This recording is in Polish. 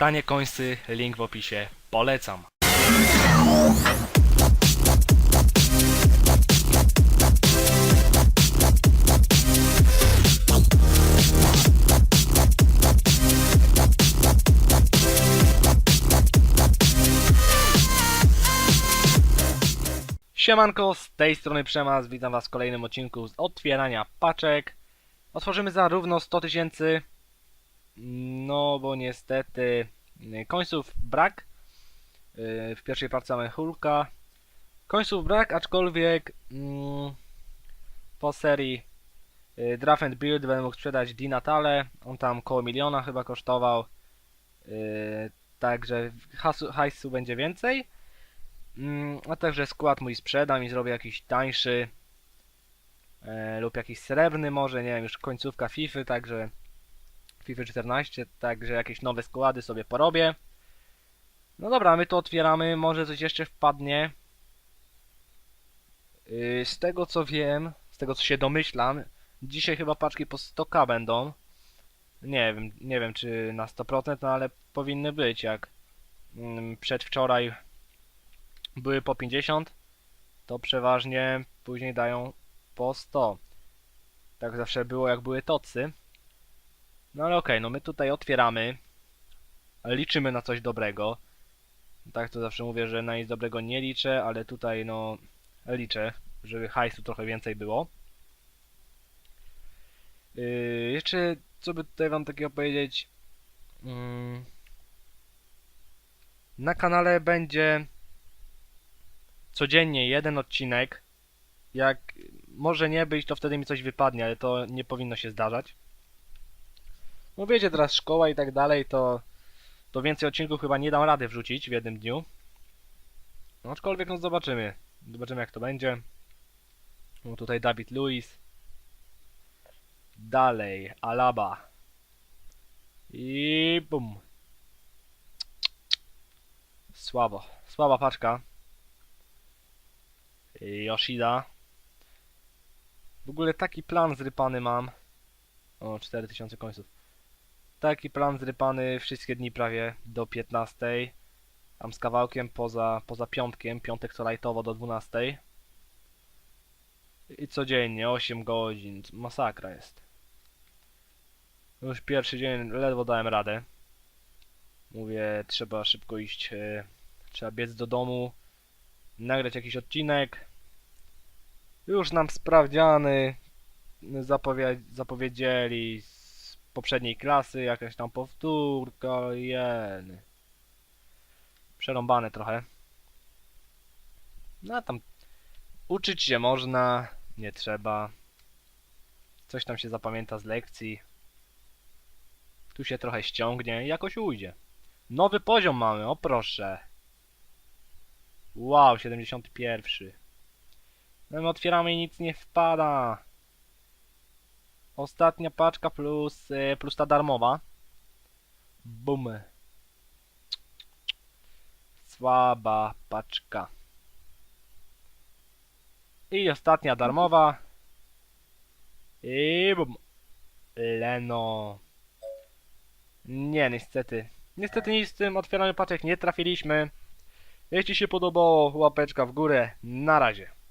Tanie końsy, link w opisie. Polecam. Siemanko, z tej strony Przemas, witam was w kolejnym odcinku z otwierania paczek. Otworzymy zarówno 100 tysięcy, no bo niestety y, końców brak. Y, W pierwszej parce mamy Hulka. Końców brak, aczkolwiek mm, po serii y, Draft and Build będę mógł sprzedać Di Natale. On tam koło miliona chyba kosztował. Także hasu- hajsu będzie więcej. Mm, A także skład mój sprzedam i zrobię jakiś tańszy e, lub jakiś srebrny może, nie wiem, już końcówka FIFA, także FIFA 14, także jakieś nowe składy sobie porobię. No dobra, my to otwieramy, może coś jeszcze wpadnie. Yy, Z tego co wiem, z tego co się domyślam, dzisiaj chyba paczki po 100k będą. Nie wiem, nie wiem czy na 100%, no ale powinny być, jak mm, przedwczoraj były po 50, to przeważnie później dają po 100. Tak zawsze było jak były tocy. No ale okej, no my tutaj otwieramy. Liczymy na coś dobrego. Tak to zawsze mówię, że na nic dobrego nie liczę, ale tutaj no liczę, żeby hajsu trochę więcej było. Yy, jeszcze co by tutaj wam takiego powiedzieć? Mm. Na kanale będzie codziennie jeden odcinek. Jak może nie być, to wtedy mi coś wypadnie, ale to nie powinno się zdarzać. No wiecie, teraz szkoła i tak dalej, to, to więcej odcinków chyba nie dam rady wrzucić w jednym dniu. No, aczkolwiek no zobaczymy. Zobaczymy jak to będzie. No tutaj David Luiz. Dalej, Alaba. I bum. Słabo. Słaba paczka. Yoshida. W ogóle taki plan zrypany mam. O, 4000 końców. Taki plan zrypany wszystkie dni prawie do 15. Tam z kawałkiem poza, poza piątkiem, piątek co lajtowo do 12. I codziennie 8 godzin. Masakra jest. Już pierwszy dzień ledwo dałem radę. Mówię, trzeba szybko iść, e, trzeba biec do domu, nagrać jakiś odcinek. Już nam sprawdziany zapowie zapowiedzieli poprzedniej klasy, jakaś tam powtórka, jeny. Przerąbane trochę. No tam uczyć się można, nie trzeba. Coś tam się zapamięta z lekcji. Tu się trochę ściągnie i jakoś ujdzie. Nowy poziom mamy, o proszę. Wow, 71. No my otwieramy i nic nie wpada. Ostatnia paczka plus, y, plus ta darmowa. Bum. Słaba paczka. I ostatnia darmowa. I bum. Leno. Nie, niestety. Niestety nic z tym otwieraniem paczek nie trafiliśmy. Jeśli się podobało, łapeczka w górę. Na razie.